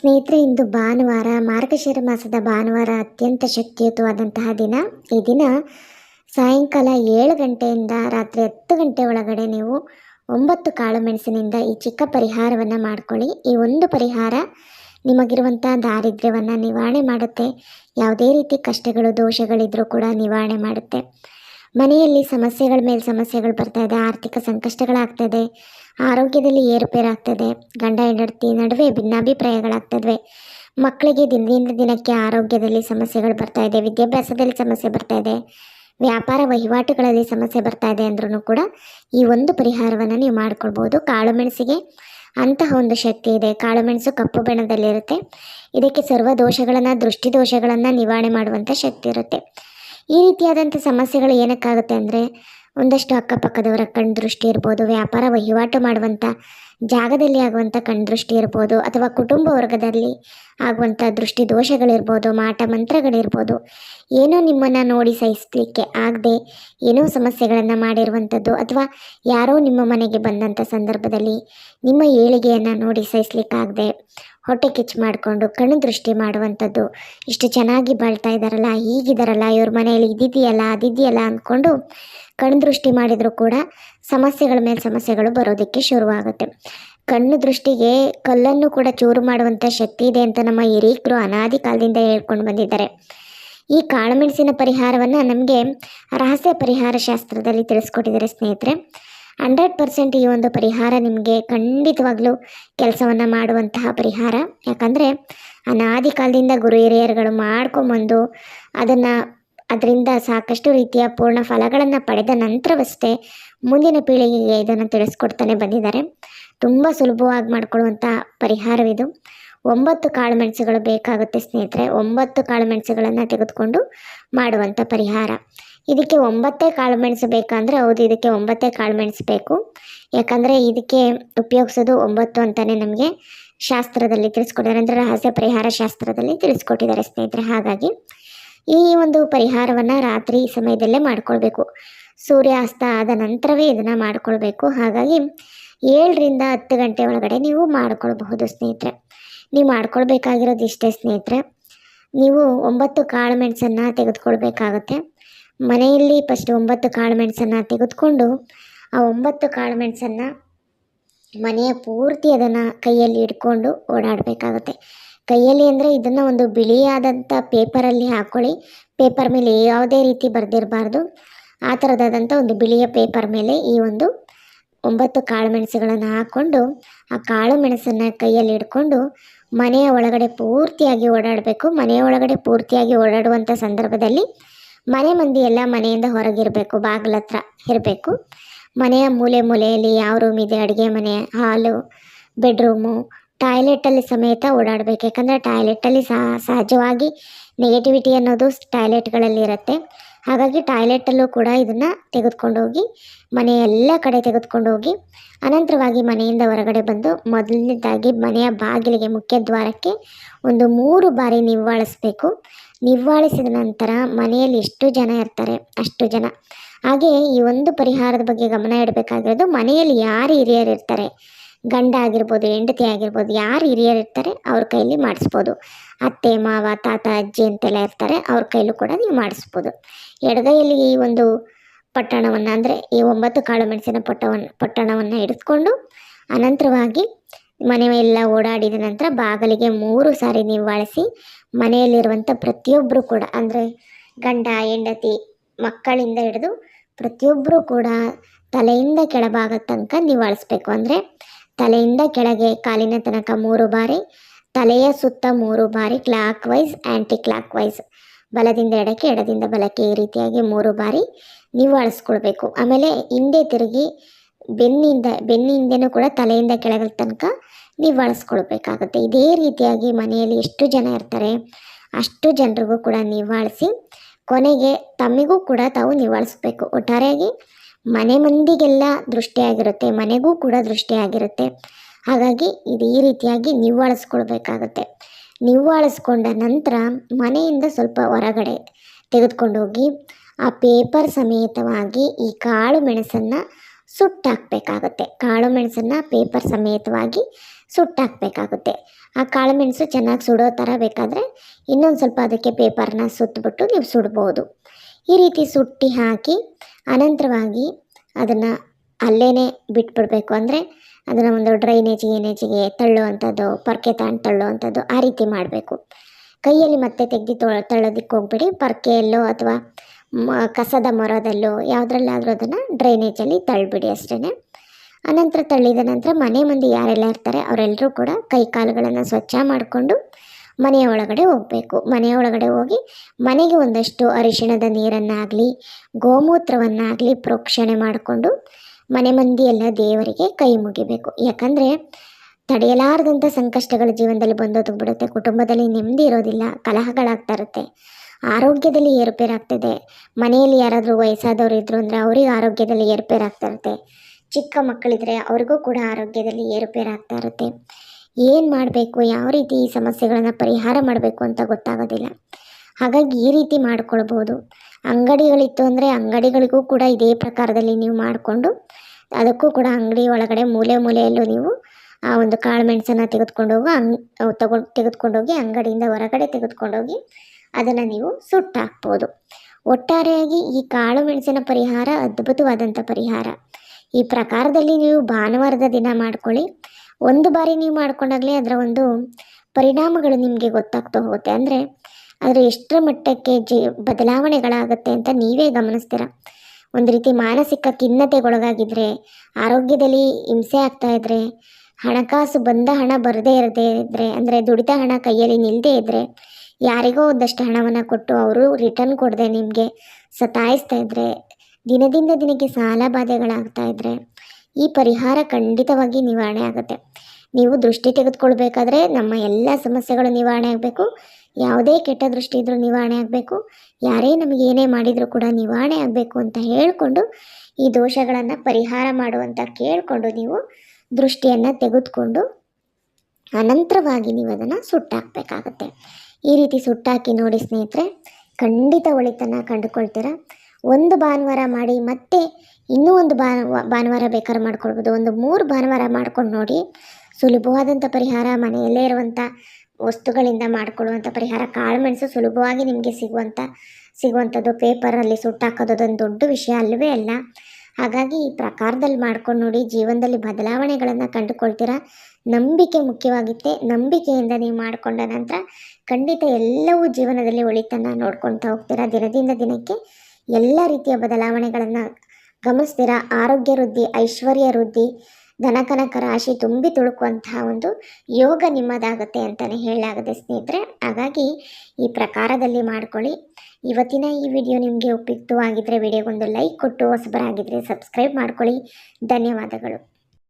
ಸ್ನೇಹಿತರೆ, ಇಂದು ಭಾನುವಾರ, ಮಾರ್ಗಶಿರ ಮಾಸದ ಭಾನುವಾರ ಅತ್ಯಂತ ಶಕ್ತಿಯುತವಾದಂತಹ ದಿನ. ಈ ದಿನ ಸಾಯಂಕಾಲ ಏಳು ಗಂಟೆಯಿಂದ ರಾತ್ರಿ ಹತ್ತು ಗಂಟೆ ಒಳಗಡೆ ನೀವು ಒಂಬತ್ತು ಕಾಳು ಮೆಣಸಿನಿಂದ ಈ ಚಿಕ್ಕ ಪರಿಹಾರವನ್ನು ಮಾಡ್ಕೊಳ್ಳಿ. ಈ ಒಂದು ಪರಿಹಾರ ನಿಮಗಿರುವಂಥ ದಾರಿದ್ರ್ಯವನ್ನು ನಿವಾರಣೆ ಮಾಡುತ್ತೆ. ಯಾವುದೇ ರೀತಿ ಕಷ್ಟಗಳು, ದೋಷಗಳಿದ್ರೂ ಕೂಡ ನಿವಾರಣೆ ಮಾಡುತ್ತೆ. ಮನೆಯಲ್ಲಿ ಸಮಸ್ಯೆಗಳ ಮೇಲೆ ಸಮಸ್ಯೆಗಳು ಬರ್ತಾ ಇದೆ, ಆರ್ಥಿಕ ಸಂಕಷ್ಟಗಳಾಗ್ತದೆ ಆರೋಗ್ಯದಲ್ಲಿ ಏರುಪೇರಾಗ್ತದೆ. ಗಂಡ, ಹೆಂಡತಿ ನಡುವೆ ಭಿನ್ನಾಭಿಪ್ರಾಯಗಳಾಗ್ತದೆ ಮಕ್ಕಳಿಗೆ ದಿನದಿಂದ ದಿನಕ್ಕೆ ಆರೋಗ್ಯದಲ್ಲಿ ಸಮಸ್ಯೆಗಳು ಬರ್ತಾ ಇದೆ, ವಿದ್ಯಾಭ್ಯಾಸದಲ್ಲಿ ಸಮಸ್ಯೆ ಬರ್ತಾ ಇದೆ, ವ್ಯಾಪಾರ ವಹಿವಾಟುಗಳಲ್ಲಿ ಸಮಸ್ಯೆ ಬರ್ತಾ ಇದೆ ಅಂದ್ರೂ ಕೂಡ ಈ ಒಂದು ಪರಿಹಾರವನ್ನು ನೀವು ಮಾಡ್ಕೊಳ್ಬೋದು. ಕಾಳು ಮೆಣಸಿಗೆ ಅಂತಹ ಒಂದು ಶಕ್ತಿ ಇದೆ. ಕಾಳು ಮೆಣಸು ಕಪ್ಪು ಬಣ್ಣದಲ್ಲಿರುತ್ತೆ. ಇದಕ್ಕೆ ಸರ್ವ ದೋಷಗಳನ್ನು, ದೃಷ್ಟಿ ದೋಷಗಳನ್ನು ನಿವಾರಣೆ ಮಾಡುವಂಥ ಶಕ್ತಿ ಇರುತ್ತೆ. ಈ ರೀತಿಯಾದಂಥ ಸಮಸ್ಯೆಗಳು ಏನಕ್ಕಾಗುತ್ತೆ ಅಂದರೆ ಒಂದಷ್ಟು ಅಕ್ಕಪಕ್ಕದವರ ಕಣ್ದೃಷ್ಟಿ ಇರ್ಬೋದು, ವ್ಯಾಪಾರ ವಹಿವಾಟು ಮಾಡುವಂಥ ಜಾಗದಲ್ಲಿ ಆಗುವಂಥ ಕಣ್ದೃಷ್ಟಿ ಇರ್ಬೋದು, ಅಥವಾ ಕುಟುಂಬ ವರ್ಗದಲ್ಲಿ ಆಗುವಂಥ ದೃಷ್ಟಿ ದೋಷಗಳಿರ್ಬೋದು, ಮಾಟ ಮಂತ್ರಗಳಿರ್ಬೋದು, ಏನೋ ನಿಮ್ಮನ್ನು ನೋಡಿ ಸಹಿಸಲಿಕ್ಕೆ ಆಗದೆ ಏನೋ ಸಮಸ್ಯೆಗಳನ್ನು ಮಾಡಿರುವಂಥದ್ದು ಅಥವಾ ಯಾರೋ ನಿಮ್ಮ ಮನೆಗೆ ಬಂದಂಥ ಸಂದರ್ಭದಲ್ಲಿ ನಿಮ್ಮ ಏಳಿಗೆಯನ್ನು ನೋಡಿ ಸಹಿಸಲಿಕ್ಕಾಗದೆ ಹೊಟ್ಟೆ ಕಿಚ್ಚು ಮಾಡಿಕೊಂಡು ಕಣ್ಣು ದೃಷ್ಟಿ ಮಾಡುವಂಥದ್ದು ಇಷ್ಟು ಚೆನ್ನಾಗಿ ಬಾಳ್ತಾ ಇದ್ದಾರಲ್ಲ ಹೀಗಿದ್ದಾರಲ್ಲ ಇವ್ರ ಮನೆಯಲ್ಲಿ ಇದಿದೆಯಲ್ಲ ಅದಿದೆಯಲ್ಲ ಅಂದ್ಕೊಂಡು ಕಣ್ಣು ದೃಷ್ಟಿ ಮಾಡಿದರೂ ಕೂಡ ಸಮಸ್ಯೆಗಳ ಮೇಲೆ ಸಮಸ್ಯೆಗಳು ಬರೋದಕ್ಕೆ ಶುರುವಾಗುತ್ತೆ. ಕಣ್ಣು ದೃಷ್ಟಿಗೆ ಕಲ್ಲನ್ನು ಕೂಡ ಚೂರು ಮಾಡುವಂಥ ಶಕ್ತಿ ಇದೆ ಅಂತ ನಮ್ಮ ಹಿರೀಕರು ಅನಾದಿ ಕಾಲದಿಂದ ಹೇಳ್ಕೊಂಡು ಬಂದಿದ್ದಾರೆ. ಈ ಕಾಳುಮೆಣಸಿನ ಪರಿಹಾರವನ್ನು ನಮಗೆ ರಹಸ್ಯ ಪರಿಹಾರ ಶಾಸ್ತ್ರದಲ್ಲಿ ತಿಳಿಸ್ಕೊಟ್ಟಿದ್ದಾರೆ ಸ್ನೇಹಿತರೆ. ಹಂಡ್ರೆಡ್ ಪರ್ಸೆಂಟ್ ಈ ಒಂದು ಪರಿಹಾರ ನಿಮಗೆ ಖಂಡಿತವಾಗ್ಲೂ ಕೆಲಸವನ್ನು ಮಾಡುವಂತಹ ಪರಿಹಾರ. ಯಾಕಂದರೆ ಅನಾದಿ ಕಾಲದಿಂದ ಗುರು ಹಿರಿಯರುಗಳು ಮಾಡ್ಕೊಂಬಂದು ಅದನ್ನು ಅದರಿಂದ ಸಾಕಷ್ಟು ರೀತಿಯ ಪೂರ್ಣ ಫಲಗಳನ್ನು ಪಡೆದ ನಂತರವಷ್ಟೇ ಮುಂದಿನ ಪೀಳಿಗೆಗೆ ಇದನ್ನು ತಿಳಿಸ್ಕೊಡ್ತಾನೆ ಬಂದಿದ್ದಾರೆ. ತುಂಬ ಸುಲಭವಾಗಿ ಮಾಡಿಕೊಳ್ಳುವಂಥ ಪರಿಹಾರವಿದು. ಒಂಬತ್ತು ಕಾಳು ಮೆಣಸುಗಳು ಬೇಕಾಗುತ್ತೆ ಸ್ನೇಹಿತರೆ. ಒಂಬತ್ತು ಕಾಳು ಮೆಣಸುಗಳನ್ನು ತೆಗೆದುಕೊಂಡು ಮಾಡುವಂಥ ಪರಿಹಾರ. ಇದಕ್ಕೆ ಒಂಬತ್ತೇ ಕಾಳು ಮೆಣಸು ಬೇಕಂದರೆ ಹೌದು, ಇದಕ್ಕೆ ಒಂಬತ್ತೇ ಕಾಳು ಮೆಣಸು ಬೇಕು. ಯಾಕಂದರೆ ಇದಕ್ಕೆ ಉಪಯೋಗಿಸೋದು ಒಂಬತ್ತು ಅಂತಲೇ ನಮಗೆ ಶಾಸ್ತ್ರದಲ್ಲಿ ತಿಳಿಸ್ಕೊಟ್ಟಿದ್ದಾರೆ. ಅಂದರೆ ರಹಸ್ಯ ಪರಿಹಾರ ಶಾಸ್ತ್ರದಲ್ಲಿ ತಿಳಿಸ್ಕೊಟ್ಟಿದ್ದಾರೆ ಸ್ನೇಹಿತರೆ. ಹಾಗಾಗಿ ಈ ಒಂದು ಪರಿಹಾರವನ್ನು ರಾತ್ರಿ ಸಮಯದಲ್ಲೇ ಮಾಡ್ಕೊಳ್ಬೇಕು. ಸೂರ್ಯಾಸ್ತ ಆದ ನಂತರವೇ ಇದನ್ನು ಮಾಡ್ಕೊಳ್ಬೇಕು. ಹಾಗಾಗಿ ಏಳರಿಂದ ಹತ್ತು ಗಂಟೆ ಒಳಗಡೆ ನೀವು ಮಾಡ್ಕೊಳ್ಬಹುದು ಸ್ನೇಹಿತರೆ. ನೀವು ಮಾಡ್ಕೊಳ್ಬೇಕಾಗಿರೋದು ಇಷ್ಟೇ ಸ್ನೇಹಿತರೆ. ನೀವು ಒಂಬತ್ತು ಕಾಳು ಮೆಣಸನ್ನು ತೆಗೆದುಕೊಳ್ಬೇಕಾಗುತ್ತೆ. ಮನೆಯಲ್ಲಿ ಫಸ್ಟ್ ಒಂಬತ್ತು ಕಾಳು ಮೆಣಸನ್ನು ತೆಗೆದುಕೊಂಡು ಆ ಒಂಬತ್ತು ಕಾಳು ಮೆಣಸನ್ನು ಮನೆಯ ಪೂರ್ತಿ ಅದನ್ನು ಕೈಯಲ್ಲಿ ಇಟ್ಕೊಂಡು ಓಡಾಡಬೇಕಾಗುತ್ತೆ. ಕೈಯಲ್ಲಿ ಅಂದರೆ ಇದನ್ನು ಒಂದು ಬಿಳಿಯಾದಂಥ ಪೇಪರಲ್ಲಿ ಹಾಕ್ಕೊಳ್ಳಿ ಪೇಪರ್ ಮೇಲೆ ಯಾವುದೇ ರೀತಿ ಬರೆದಿರಬಾರ್ದು. ಆ ಥರದಾದಂಥ ಒಂದು ಬಿಳಿಯ ಪೇಪರ್ ಮೇಲೆ ಈ ಒಂದು ಒಂಬತ್ತು ಕಾಳು ಮೆಣಸುಗಳನ್ನು ಹಾಕ್ಕೊಂಡು ಆ ಕಾಳು ಮೆಣಸನ್ನು ಕೈಯಲ್ಲಿ ಇಟ್ಕೊಂಡು ಮನೆಯ ಒಳಗಡೆ ಪೂರ್ತಿಯಾಗಿ ಓಡಾಡಬೇಕು. ಮನೆಯ ಒಳಗಡೆ ಪೂರ್ತಿಯಾಗಿ ಓಡಾಡುವಂಥ ಸಂದರ್ಭದಲ್ಲಿ ಮನೆ ಮಂದಿ ಎಲ್ಲ ಮನೆಯಿಂದ ಹೊರಗಿರಬೇಕು, ಬಾಗಿಲ ಹತ್ರ ಇರಬೇಕು. ಮನೆಯ ಮೂಲೆ ಮೂಲೆಯಲ್ಲಿ ಯಾವ ರೂಮ್ ಇದೆ? ಅಡುಗೆ ಮನೆ ಹಾಲು ಬೆಡ್ರೂಮು ಟಾಯ್ಲೆಟಲ್ಲಿ ಸಮೇತ ಓಡಾಡಬೇಕು. ಯಾಕಂದರೆ ಟಾಯ್ಲೆಟಲ್ಲಿ ಸಹ ಸಹಜವಾಗಿ ನೆಗೆಟಿವಿಟಿ ಅನ್ನೋದು ಟಾಯ್ಲೆಟ್ಗಳಲ್ಲಿ ಇರುತ್ತೆ. ಹಾಗಾಗಿ ಟಾಯ್ಲೆಟಲ್ಲೂ ಕೂಡ ಇದನ್ನು ತೆಗೆದುಕೊಂಡು ಹೋಗಿ ಮನೆಯ ಎಲ್ಲ ಕಡೆ ತೆಗೆದುಕೊಂಡು ಹೋಗಿ, ಅನಂತರವಾಗಿ ಮನೆಯಿಂದ ಹೊರಗಡೆ ಬಂದು ಮೊದಲನೇದಾಗಿ ಮನೆಯ ಬಾಗಿಲಿಗೆ ಮುಖ್ಯ ದ್ವಾರಕ್ಕೆ ಒಂದು ಮೂರು ಬಾರಿ ನಿವ್ವಾಳಿಸ್ಬೇಕು. ನಿವ್ವಾಳಿಸಿದ ನಂತರ ಮನೆಯಲ್ಲಿ ಎಷ್ಟು ಜನ ಇರ್ತಾರೆ? ಅಷ್ಟು ಜನ. ಹಾಗೆ ಈ ಒಂದು ಪರಿಹಾರದ ಬಗ್ಗೆ ಗಮನ ಇಡಬೇಕಾಗಿರೋದು ಮನೆಯಲ್ಲಿ ಯಾರು ಹಿರಿಯರು ಇರ್ತಾರೆ? ಗಂಡ ಆಗಿರ್ಬೋದು, ಹೆಂಡತಿ ಆಗಿರ್ಬೋದು, ಯಾರು ಹಿರಿಯರು ಇರ್ತಾರೆ ಅವ್ರ ಕೈಲಿ ಮಾಡಿಸ್ಬೋದು. ಅತ್ತೆ, ಮಾವ, ತಾತ, ಅಜ್ಜಿ ಅಂತೆಲ್ಲ ಇರ್ತಾರೆ, ಅವ್ರ ಕೈಲೂ ಕೂಡ ನೀವು ಮಾಡಿಸ್ಬೋದು. ಎಡಗೈಯಲ್ಲಿ ಈ ಒಂದು ಪಟ್ಟಣವನ್ನು ಅಂದರೆ ಈ ಒಂಬತ್ತು ಕಾಳು ಮೆಣಸಿನ ಪಟ್ಟವನ್ನು ಪಟ್ಟಣವನ್ನು ಹಿಡಿದುಕೊಂಡು ಅನಂತರವಾಗಿ ಮನೆ ಎಲ್ಲ ಓಡಾಡಿದ ನಂತರ ಬಾಗಿಲಿಗೆ ಮೂರು ಸಾರಿ ನಿವಾಳಿಸಿ ಮನೆಯಲ್ಲಿರುವಂಥ ಪ್ರತಿಯೊಬ್ಬರು ಕೂಡ ಅಂದರೆ ಗಂಡ, ಹೆಂಡತಿ, ಮಕ್ಕಳಿಂದ ಹಿಡಿದು ಪ್ರತಿಯೊಬ್ಬರು ಕೂಡ ತಲೆಯಿಂದ ಕೆಳಭಾಗದ ತನಕ ನಿವಾಳಿಸ್ಬೇಕು ಅಂದರೆ ತಲೆಯಿಂದ ಕೆಳಗೆ ಕಾಲಿನ ತನಕ ಮೂರು ಬಾರಿ, ತಲೆಯ ಸುತ್ತ ಮೂರು ಬಾರಿ clockwise anticlockwise ಬಲದಿಂದ ಎಡಕ್ಕೆ, ಎಡದಿಂದ ಬಲಕ್ಕೆ ಈ ರೀತಿಯಾಗಿ ಮೂರು ಬಾರಿ ನೀವು ಅಳಿಸ್ಕೊಳ್ಬೇಕು. ಆಮೇಲೆ ಹಿಂದೆ ತಿರುಗಿ ಬೆನ್ನಿಂದ, ಬೆನ್ನಿಂದನೂ ಕೂಡ ತಲೆಯಿಂದ ಕೆಳಗೆ ತನಕ ನೀವು ಅಳಿಸ್ಕೊಳ್ಬೇಕಾಗುತ್ತೆ. ಇದೇ ರೀತಿಯಾಗಿ ಮನೆಯಲ್ಲಿ ಎಷ್ಟು ಜನ ಇರ್ತಾರೆ, ಅಷ್ಟು ಜನರಿಗೂ ಕೂಡ ನಿವಾಳಿಸಿ ಕೊನೆಗೆ ತಮ್ಮಿಗೂ ಕೂಡ ತಾವು ನಿವಾಳಿಸ್ಬೇಕು ಒಟ್ಟಾರೆಯಾಗಿ ಮನೆ ಮಂದಿಗೆಲ್ಲ ದೃಷ್ಟಿಯಾಗಿರುತ್ತೆ, ಮನೆಗೂ ಕೂಡ ದೃಷ್ಟಿಯಾಗಿರುತ್ತೆ. ಹಾಗಾಗಿ ಇದು ಈ ರೀತಿಯಾಗಿ ನಿವ್ವಾಳಿಸ್ಕೊಳ್ಬೇಕಾಗತ್ತೆ. ನಿವ್ವಾಳಿಸ್ಕೊಂಡ ನಂತರ ಮನೆಯಿಂದ ಸ್ವಲ್ಪ ಹೊರಗಡೆ ತೆಗೆದುಕೊಂಡು ಹೋಗಿ ಆ ಪೇಪರ್ ಸಮೇತವಾಗಿ ಈ ಕಾಳು ಮೆಣಸನ್ನು ಸುಟ್ಟಾಕಬೇಕಾಗತ್ತೆ. ಕಾಳು ಮೆಣಸನ್ನು ಪೇಪರ್ ಸಮೇತವಾಗಿ ಸುಟ್ಟಾಕಬೇಕಾಗುತ್ತೆ. ಆ ಕಾಳು ಮೆಣಸು ಚೆನ್ನಾಗಿ ಸುಡೋ ಥರ ಬೇಕಾದರೆ ಇನ್ನೊಂದು ಸ್ವಲ್ಪ ಅದಕ್ಕೆ ಪೇಪರ್ನ ಸುತ್ತಬಿಟ್ಟು ನೀವು ಸುಡ್ಬೋದು. ಈ ರೀತಿ ಸುಟ್ಟಿ ಹಾಕಿ ಅನಂತರವಾಗಿ ಅದನ್ನು ಅಲ್ಲೇ ಬಿಟ್ಬಿಡಬೇಕು ಅಂದರೆ ಅದನ್ನು ಒಂದು ಡ್ರೈನೇಜ್ ಏನೇಜಿಗೆ ತಳ್ಳುವಂಥದ್ದು, ಪರ್ಕೆ ತಗೊಂಡು ತಳ್ಳುವಂಥದ್ದು ಆ ರೀತಿ ಮಾಡಬೇಕು. ಕೈಯಲ್ಲಿ ಮತ್ತೆ ತೆಗೆದು ತೊ ತಳ್ಳೋದಕ್ಕೆ ಹೋಗ್ಬಿಡಿ. ಪರ್ಕೆಯಲ್ಲೋ ಅಥವಾ ಕಸದ ಮೊರದಲ್ಲೋ ಯಾವುದ್ರಲ್ಲಾದರೂ ಅದನ್ನು ಡ್ರೈನೇಜಲ್ಲಿ ತಳ್ಳಿಬಿಡಿ ಅಷ್ಟೇ ಅನಂತರ ತಳ್ಳಿದ ನಂತರ ಮನೆ ಮಂದಿ ಯಾರೆಲ್ಲ ಇರ್ತಾರೆ ಅವರೆಲ್ಲರೂ ಕೂಡ ಕೈ ಕಾಲುಗಳನ್ನು ಸ್ವಚ್ಛ ಮಾಡಿಕೊಂಡು ಮನೆಯ ಒಳಗಡೆ ಹೋಗಬೇಕು. ಮನೆಯ ಒಳಗಡೆ ಹೋಗಿ ಮನೆಗೆ ಒಂದಷ್ಟು ಅರಿಶಿಣದ ನೀರನ್ನಾಗಲಿ, ಗೋಮೂತ್ರವನ್ನಾಗಲಿ ಪ್ರೋಕ್ಷಣೆ ಮಾಡಿಕೊಂಡು ಮನೆ ಮಂದಿಯೆಲ್ಲ ದೇವರಿಗೆ ಕೈ ಮುಗಿಬೇಕು. ಯಾಕಂದರೆ ತಡೆಯಲಾರದಂಥ ಸಂಕಷ್ಟಗಳು ಜೀವನದಲ್ಲಿ ಬಂದೋದು ಬಿಡುತ್ತೆ. ಕುಟುಂಬದಲ್ಲಿ ನೆಮ್ಮದಿ ಇರೋದಿಲ್ಲ. ಕಲಹಗಳಾಗ್ತಾ ಇರುತ್ತೆ. ಆರೋಗ್ಯದಲ್ಲಿ ಏರುಪೇರಾಗ್ತಿದೆ. ಮನೆಯಲ್ಲಿ ಯಾರಾದರೂ ವಯಸ್ಸಾದವರು ಇದ್ದರು ಅಂದರೆ ಅವ್ರಿಗೆ ಆರೋಗ್ಯದಲ್ಲಿ ಏರುಪೇರಾಗ್ತಾ ಇರುತ್ತೆ. ಚಿಕ್ಕ ಮಕ್ಕಳಿದ್ರೆ ಅವ್ರಿಗೂ ಕೂಡ ಆರೋಗ್ಯದಲ್ಲಿ ಏರುಪೇರಾಗ್ತಾ ಇರುತ್ತೆ. ಏನು ಮಾಡಬೇಕು, ಯಾವ ರೀತಿ ಈ ಸಮಸ್ಯೆಗಳನ್ನು ಪರಿಹಾರ ಮಾಡಬೇಕು ಅಂತ ಗೊತ್ತಾಗೋದಿಲ್ಲ. ಹಾಗಾಗಿ ಈ ರೀತಿ ಮಾಡ್ಕೊಳ್ಬೋದು. ಅಂಗಡಿಗಳಿತ್ತು ಅಂದರೆ ಅಂಗಡಿಗಳಿಗೂ ಕೂಡ ಇದೇ ಪ್ರಕಾರದಲ್ಲಿ ನೀವು ಮಾಡಿಕೊಂಡು, ಅದಕ್ಕೂ ಕೂಡ ಅಂಗಡಿ ಒಳಗಡೆ ಮೂಲೆ ಮೂಲೆಯಲ್ಲೂ ನೀವು ಆ ಒಂದು ಕಾಳು ಮೆಣಸನ್ನು ತೆಗೆದುಕೊಂಡು ಹೋಗಿ, ಅಂಗ್ ತಗೊಂಡು ತೆಗೆದುಕೊಂಡೋಗಿ ಅಂಗಡಿಯಿಂದ ಹೊರಗಡೆ ತೆಗೆದುಕೊಂಡೋಗಿ ಅದನ್ನು ನೀವು ಸುಟ್ಟಾಕ್ಬೋದು ಒಟ್ಟಾರೆಯಾಗಿ ಈ ಕಾಳು ಮೆಣಸಿನ ಪರಿಹಾರ ಅದ್ಭುತವಾದಂಥ ಪರಿಹಾರ. ಈ ಪ್ರಕಾರದಲ್ಲಿ ನೀವು ಭಾನುವಾರದ ದಿನ ಮಾಡ್ಕೊಳ್ಳಿ. ಒಂದು ಬಾರಿ ನೀವು ಮಾಡ್ಕೊಂಡಾಗಲೇ ಅದರ ಒಂದು ಪರಿಣಾಮಗಳು ನಿಮಗೆ ಗೊತ್ತಾಗ್ತಾ ಹೋಗುತ್ತೆ. ಅಂದರೆ ಅದರ ಎಷ್ಟರ ಮಟ್ಟಕ್ಕೆ ಜಿ ಬದಲಾವಣೆಗಳಾಗುತ್ತೆ ಅಂತ ನೀವೇ ಗಮನಿಸ್ತೀರ. ಒಂದು ರೀತಿ ಮಾನಸಿಕ ಖಿನ್ನತೆಗೊಳಗಾಗಿದ್ದರೆ ಆರೋಗ್ಯದಲ್ಲಿ ಹಿಂಸೆ ಆಗ್ತಾ ಇದ್ದರೆ ಹಣಕಾಸು ಬಂದ ಹಣ ಬರದೇ ಇರದೇ ಇದ್ದರೆ ಅಂದರೆ ದುಡಿದ ಹಣ ಕೈಯಲ್ಲಿ ನಿಲ್ಲದೇ ಇದ್ದರೆ ಯಾರಿಗೋ ಒಂದಷ್ಟು ಹಣವನ್ನು ಕೊಟ್ಟು ಅವರು ರಿಟರ್ನ್ ಕೊಡದೆ ನಿಮಗೆ ಸತಾಯಿಸ್ತಾ ಇದ್ದರೆ ದಿನದಿಂದ ದಿನಕ್ಕೆ ಸಾಲ ಬಾಧೆಗಳಾಗ್ತಾ ಇದ್ದರೆ ಈ ಪರಿಹಾರ ಖಂಡಿತವಾಗಿ ನಿವಾರಣೆ ಆಗುತ್ತೆ. ನೀವು ದೃಷ್ಟಿ ತೆಗೆದುಕೊಳ್ಬೇಕಾದ್ರೆ ನಮ್ಮ ಎಲ್ಲ ಸಮಸ್ಯೆಗಳು ನಿವಾರಣೆ ಆಗಬೇಕು. ಯಾವುದೇ ಕೆಟ್ಟ ದೃಷ್ಟಿ ಇದ್ರೂ ನಿವಾರಣೆ ಆಗಬೇಕು. ಯಾರೇ ನಮಗೆ ಏನೇ ಮಾಡಿದರೂ ಕೂಡ ನಿವಾರಣೆ ಆಗಬೇಕು ಅಂತ ಹೇಳಿಕೊಂಡು ಈ ದೋಷಗಳನ್ನು ಪರಿಹಾರ ಮಾಡುವಂತ ಕೇಳಿಕೊಂಡು ನೀವು ದೃಷ್ಟಿಯನ್ನು ತೆಗೆದುಕೊಂಡು ಅನಂತರವಾಗಿ ನೀವು ಅದನ್ನು ಸುಟ್ಟಾಕಬೇಕಾಗತ್ತೆ. ಈ ರೀತಿ ಸುಟ್ಟಾಕಿ ನೋಡಿ ಸ್ನೇಹಿತರೆ, ಖಂಡಿತ ಒಳಿತನ್ನು ಕಂಡುಕೊಳ್ತೀರ? ಒಂದು ಭಾನುವಾರ ಮಾಡಿ ಮತ್ತೆ ಇನ್ನೂ ಒಂದು ಭಾನುವ, ಭಾನುವಾರ ಬೇಕಾದ್ರೆ ಮಾಡ್ಕೊಳ್ಬೋದು. ಒಂದು ಮೂರು ಭಾನುವಾರ ಮಾಡ್ಕೊಂಡು ನೋಡಿ. ಸುಲಭವಾದಂಥ ಪರಿಹಾರ, ಮನೆಯಲ್ಲೇ ಇರುವಂಥ ವಸ್ತುಗಳಿಂದ ಮಾಡಿಕೊಳ್ಳುವಂಥ ಪರಿಹಾರ ಕಾಳುಮೆಣಸು ಸುಲಭವಾಗಿ ನಿಮಗೆ ಸಿಗುವಂಥ, ಸಿಗುವಂಥದ್ದು. ಪೇಪರಲ್ಲಿ ಸುಟ್ಟಾಕೋದು ಅದೊಂದು ದೊಡ್ಡ ವಿಷಯ ಅಲ್ಲವೇ ಅಲ್ಲ. ಹಾಗಾಗಿ ಈ ಪ್ರಕಾರದಲ್ಲಿ ಮಾಡ್ಕೊಂಡು ನೋಡಿ, ಜೀವನದಲ್ಲಿ ಬದಲಾವಣೆಗಳನ್ನು ಕಂಡುಕೊಳ್ತೀರಾ? ನಂಬಿಕೆ ಮುಖ್ಯವಾಗಿತ್ತೆ. ನಂಬಿಕೆಯಿಂದ ನೀವು ಮಾಡಿಕೊಂಡ ನಂತರ ಖಂಡಿತ ಎಲ್ಲವೂ ಜೀವನದಲ್ಲಿ ಒಳಿತನ್ನು ನೋಡ್ಕೊಳ್ತಾ ಹೋಗ್ತೀರಾ. ದಿನದಿಂದ ದಿನಕ್ಕೆ ಎಲ್ಲ ರೀತಿಯ ಬದಲಾವಣೆಗಳನ್ನು ಗಮನಿಸ್ತೀರಾ? ಆರೋಗ್ಯ ವೃದ್ಧಿ, ಐಶ್ವರ್ಯ ವೃದ್ಧಿ, ಧನಕನಕ ರಾಶಿ ತುಂಬಿ ತುಳುಕುವಂತಹ ಒಂದು ಯೋಗ ನಿಮ್ಮದಾಗುತ್ತೆ ಅಂತಲೇ ಹೇಳಲಾಗುತ್ತೆ ಸ್ನೇಹಿತರೆ. ಹಾಗಾಗಿ ಈ ಪ್ರಕಾರದಲ್ಲಿ ಮಾಡ್ಕೊಳ್ಳಿ. ಇವತ್ತಿನ ಈ ವಿಡಿಯೋ ನಿಮಗೆ ಉಪಯುಕ್ತವಾಗಿದ್ದರೆ ವಿಡಿಯೋಗೊಂದು ಲೈಕ್ ಕೊಟ್ಟು ಹೊಸಬರಾಗಿದ್ದರೆ ಸಬ್ಸ್ಕ್ರೈಬ್ ಮಾಡ್ಕೊಳ್ಳಿ. ಧನ್ಯವಾದಗಳು.